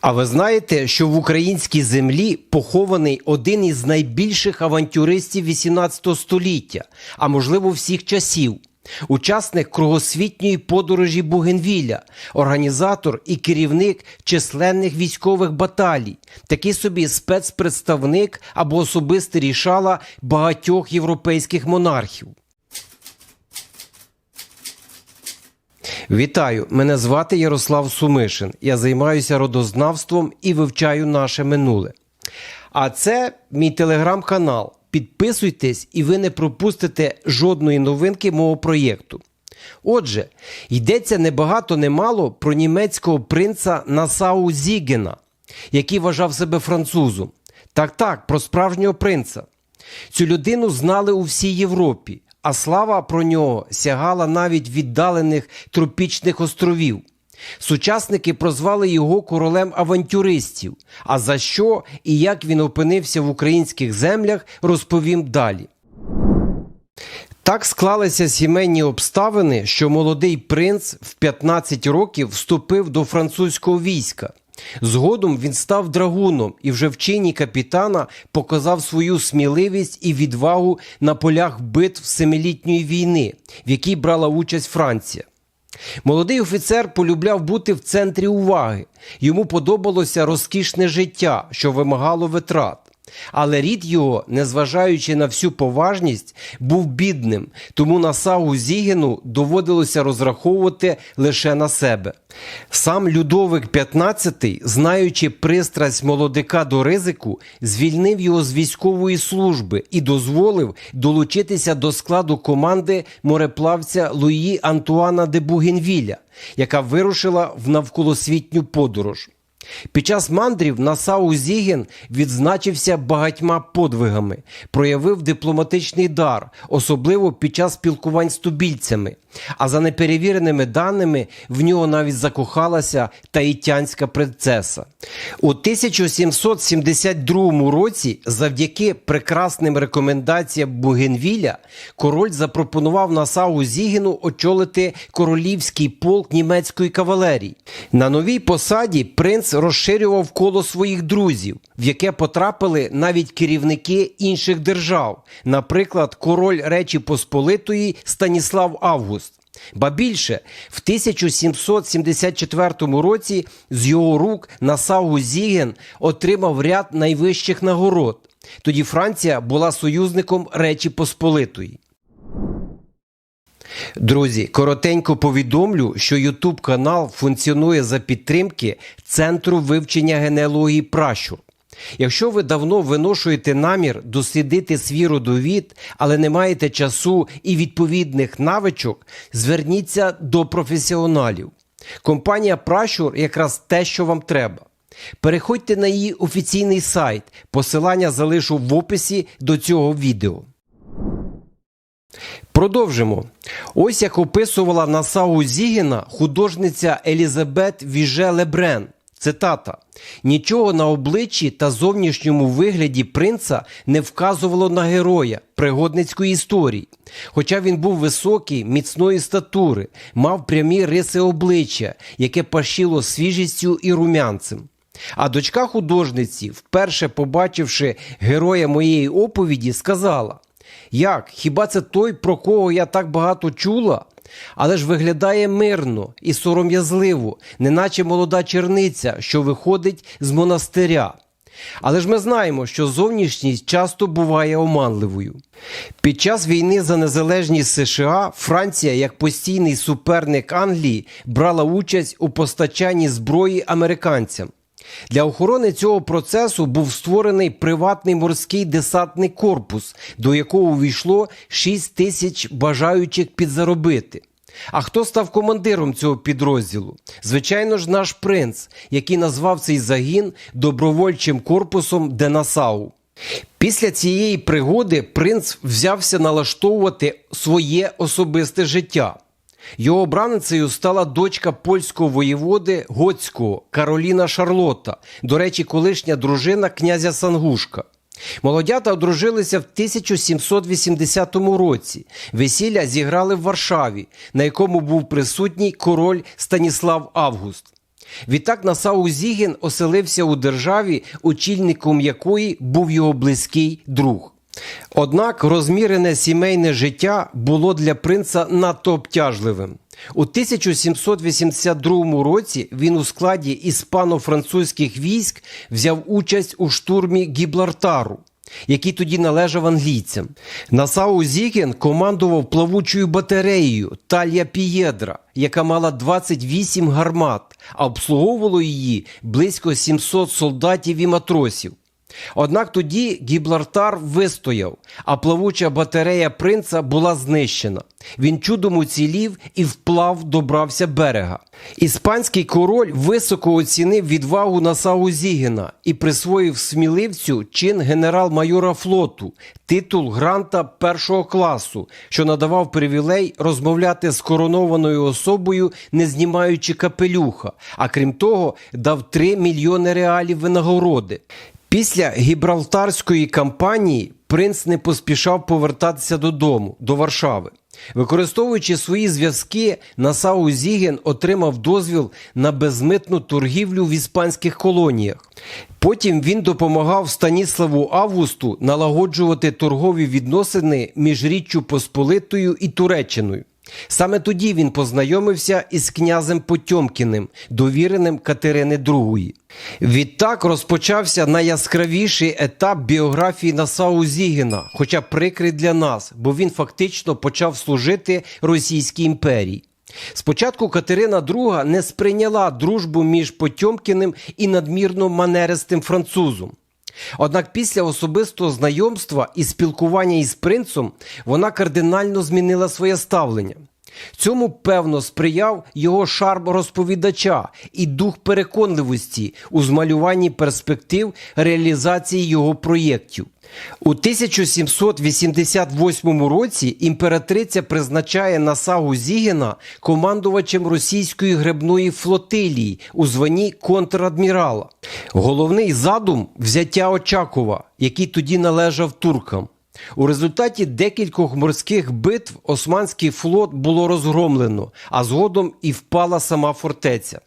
А ви знаєте, що в українській землі похований один із найбільших авантюристів 18 століття, а можливо всіх часів. Учасник кругосвітньої подорожі Бугенвіля, організатор і керівник численних військових баталій, такий собі спецпредставник або особистий рішала багатьох європейських монархів. Вітаю! Мене звати Ярослав Сумишин. Я займаюся родознавством і вивчаю наше минуле. А це мій телеграм-канал. Підписуйтесь, і ви не пропустите жодної новинки мого проєкту. Отже, йдеться небагато немало про німецького принца Насау Зігена, який вважав себе французом. Так, так, про справжнього принца. Цю людину знали у всій Європі, а слава про нього сягала навіть віддалених тропічних островів. Сучасники прозвали його королем авантюристів. А за що і як він опинився в українських землях, розповім далі. Так склалися сімейні обставини, що молодий принц в 15 років вступив до французького війська. Згодом він став драгуном і вже в чині капітана показав свою сміливість і відвагу на полях битв Семилітньої війни, в якій брала участь Франція. Молодий офіцер полюбляв бути в центрі уваги. Йому подобалося розкішне життя, що вимагало витрат. Але рід його, незважаючи на всю поважність, був бідним, тому Насагу Зігену доводилося розраховувати лише на себе. Сам Людовик XV, знаючи пристрасть молодика до ризику, звільнив його з військової служби і дозволив долучитися до складу команди мореплавця Луї Антуана де Бугенвіля, яка вирушила в навколосвітню подорож. Під час мандрів Насау Зіген відзначився багатьма подвигами, проявив дипломатичний дар, особливо під час спілкувань з тубільцями. А за неперевіреними даними в нього навіть закохалася таїтянська принцеса. У 1772 році, завдяки прекрасним рекомендаціям Бугенвіля, король запропонував Насау Зігену очолити королівський полк німецької кавалерії. На новій посаді принц розширював коло своїх друзів, в яке потрапили навіть керівники інших держав, наприклад, король Речі Посполитої Станіслав Август. Ба більше, в 1774 році з його рук Насау Зіген отримав ряд найвищих нагород. Тоді Франція була союзником Речі Посполитої. Друзі, коротенько повідомлю, що YouTube канал функціонує за підтримки Центру вивчення генеалогії пращур. Якщо ви давно виношуєте намір дослідити свій родовід, але не маєте часу і відповідних навичок, зверніться до професіоналів. Компанія Пращур якраз те, що вам треба. Переходьте на її офіційний сайт, посилання залишу в описі до цього відео. Продовжимо. Ось як описувала Насау Зігіна художниця Елізабет Віже Лебрен. Цитата: нічого на обличчі та зовнішньому вигляді принца не вказувало на героя пригодницької історії. Хоча він був високий, міцної статури, мав прямі риси обличчя, яке пашіло свіжістю і румянцем. А дочка художниці, вперше побачивши героя моєї оповіді, сказала: Як, хіба це той, про кого я так багато чула? Але ж виглядає мирно і сором'язливо, неначе молода черниця, що виходить з монастиря. Але ж ми знаємо, що зовнішність часто буває оманливою. Під час війни за незалежність США Франція, як постійний суперник Англії, брала участь у постачанні зброї американцям. Для охорони цього процесу був створений приватний морський десантний корпус, до якого увійшло 6 тисяч бажаючих підзаробити. А хто став командиром цього підрозділу? Звичайно ж, наш принц, який назвав цей загін добровольчим корпусом Денасау. Після цієї пригоди принц взявся налаштовувати своє особисте життя. Його обраницею стала дочка польського воєводи Гоцького Кароліна Шарлотта, до речі, колишня дружина князя Сангушка. Молодята одружилися в 1780 році. Весілля зіграли в Варшаві, на якому був присутній король Станіслав Август. Відтак Насау Зігін оселився у державі, очільником якої був його близький друг. Однак розмірене сімейне життя було для принца надто обтяжливим. У 1782 році він у складі іспано-французьких військ взяв участь у штурмі Гіблартару, який тоді належав англійцям. Насау Зігін командував плавучою батареєю Талія Пієдра, яка мала 28 гармат, а обслуговувало її близько 700 солдатів і матросів. Однак тоді Гіблартар вистояв, а плавуча батарея принца була знищена. Він чудом уцілів і вплав добрався берега. Іспанський король високо оцінив відвагу Насау Зігіна і присвоїв сміливцю чин генерал-майора флоту, титул гранта першого класу, що надавав привілей розмовляти з коронованою особою, не знімаючи капелюха, а крім того, дав 3 мільйони реалів винагороди. Після гібралтарської кампанії принц не поспішав повертатися додому, до Варшави. Використовуючи свої зв'язки, Насау Зіген отримав дозвіл на безмитну торгівлю в іспанських колоніях. Потім він допомагав Станіславу Августу налагоджувати торгові відносини між Річчю Посполитою і Туреччиною. Саме тоді він познайомився із князем Потьомкіним, довіреним Катерини II. Відтак розпочався найяскравіший етап біографії Насау Зігіна, хоча прикрий для нас, бо він фактично почав служити Російській імперії. Спочатку Катерина II не сприйняла дружбу між Потьомкіним і надмірно манеристим французом. Однак після особистого знайомства і спілкування із принцем вона кардинально змінила своє ставлення. Цьому певно сприяв його шарм розповідача і дух переконливості у змалюванні перспектив реалізації його проєктів. У 1788 році імператриця призначає Насагу Зігіна командувачем російської гребної флотилії у званні контрадмірала. Головний задум взяття Очакова, який тоді належав туркам. У результаті декількох морських битв османський флот було розгромлено, а згодом і впала сама фортеця.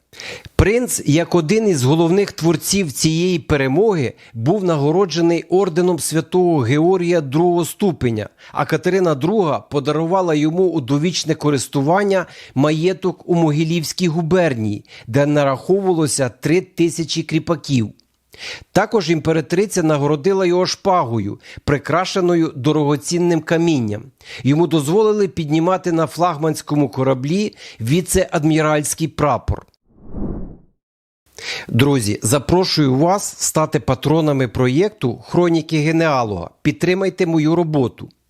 Принц, як один із головних творців цієї перемоги, був нагороджений орденом святого Георгія другого ступеня, а Катерина II подарувала йому у довічне користування маєток у Могилівській губернії, де нараховувалося три тисячі кріпаків. Також імператриця нагородила його шпагою, прикрашеною дорогоцінним камінням. Йому дозволили піднімати на флагманському кораблі віце-адміральський прапор. Друзі, запрошую вас стати патронами проєкту Хроніки Генеалога. Підтримайте мою роботу.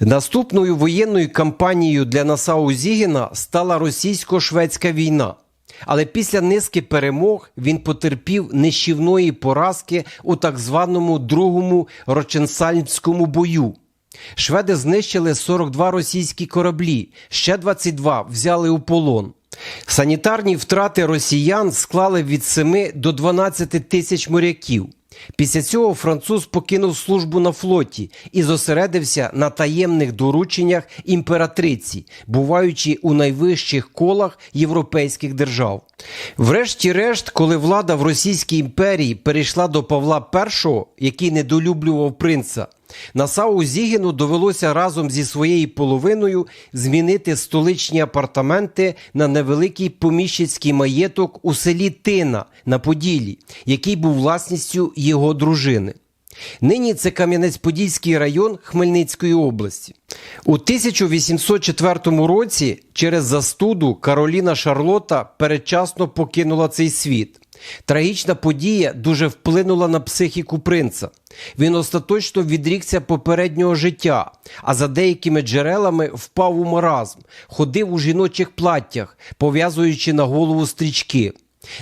Наступною воєнною кампанією для Насау Зігіна стала російсько-шведська війна. Але після низки перемог він потерпів нищівної поразки у так званому другому Роченсальмському бою. Шведи знищили 42 російські кораблі, ще 22 взяли у полон. Санітарні втрати росіян склали від 7 до 12 тисяч моряків. Після цього француз покинув службу на флоті і зосередився на таємних дорученнях імператриці, буваючи у найвищих колах європейських держав. Врешті-решт, коли влада в Російській імперії перейшла до Павла І, який недолюблював принца, Насау Зігіну довелося разом зі своєю половиною змінити столичні апартаменти на невеликий поміщицький маєток у селі Тина на Поділі, який був власністю його дружини. Нині це Кам'янець-Подільський район Хмельницької області. У 1804 році через застуду Кароліна Шарлота передчасно покинула цей світ. Трагічна подія дуже вплинула на психіку принца. Він остаточно відрікся попереднього життя, а за деякими джерелами впав у маразм, ходив у жіночих платтях, пов'язуючи на голову стрічки.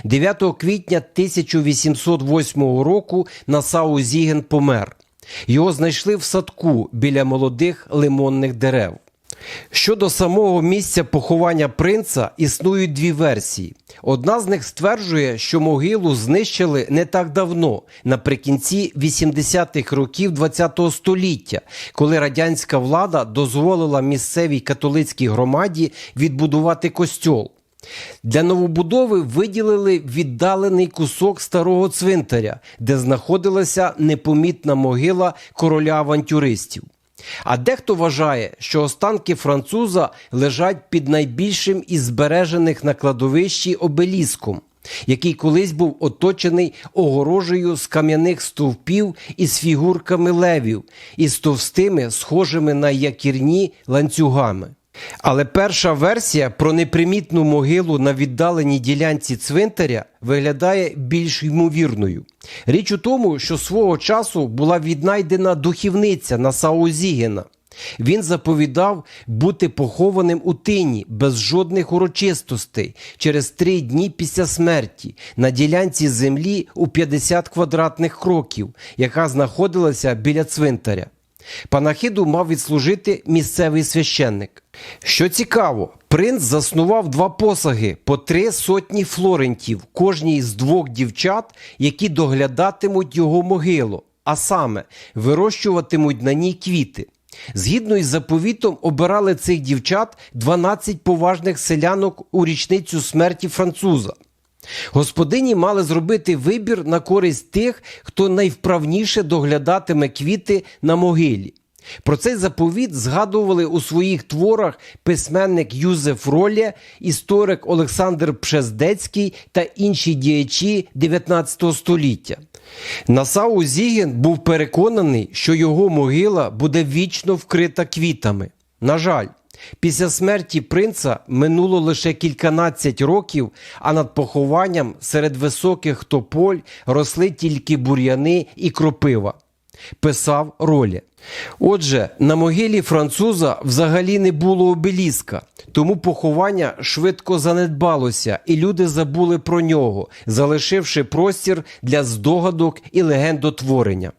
9 квітня 1808 року Насау Зіген помер. Його знайшли в садку біля молодих лимонних дерев. Щодо самого місця поховання принца існують дві версії. Одна з них стверджує, що могилу знищили не так давно, наприкінці 80-х років ХХ століття, коли радянська влада дозволила місцевій католицькій громаді відбудувати костьол. Для новобудови виділили віддалений кусок старого цвинтаря, де знаходилася непомітна могила короля авантюристів. А дехто вважає, що останки француза лежать під найбільшим із збережених на кладовищі обеліском, який колись був оточений огорожею з кам'яних стовпів із фігурками левів і з товстими, схожими на якірні ланцюгами. Але перша версія про непримітну могилу на віддаленій ділянці цвинтаря виглядає більш ймовірною. Річ у тому, що свого часу була віднайдена духівниця на Саузігена. Він заповідав бути похованим у тині без жодних урочистостей через три дні після смерті на ділянці землі у 50 квадратних кроків, яка знаходилася біля цвинтаря. Панахиду мав відслужити місцевий священник. Що цікаво, принц заснував два посаги по три сотні флорентів кожній з двох дівчат, які доглядатимуть його могилу, а саме вирощуватимуть на ній квіти. Згідно із заповітом, обирали цих дівчат 12 поважних селянок у річницю смерті француза. Господині мали зробити вибір на користь тих, хто найвправніше доглядатиме квіти на могилі. Про цей заповіт згадували у своїх творах письменник Юзеф Ролє, історик Олександр Пшездецький та інші діячі 19 століття. Насау Зігін був переконаний, що його могила буде вічно вкрита квітами. На жаль, Після смерті принца минуло лише кільканадцять років, а над похованням серед високих тополь росли тільки бур'яни і кропива. Писав ролі. Отже, на могилі француза взагалі не було обеліска, тому поховання швидко занедбалося, і люди забули про нього, залишивши простір для здогадок і легендотворення.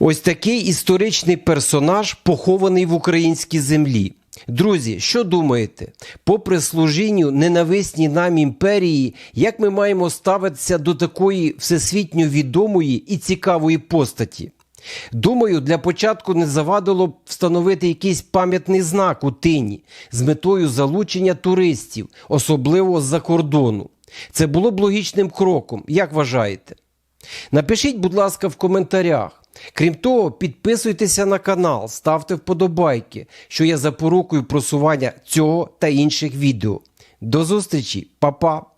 Ось такий історичний персонаж похований в українській землі. Друзі, що думаєте? Попри служінню ненависній нам імперії, як ми маємо ставитися до такої всесвітньо відомої і цікавої постаті? Думаю, для початку не завадило б встановити якийсь пам'ятний знак у тині з метою залучення туристів, особливо з-за кордону. Це було б логічним кроком, як вважаєте? Напишіть, будь ласка, в коментарях. Крім того, підписуйтеся на канал, ставте вподобайки, що є запорукою просування цього та інших відео. До зустрічі, Па-па!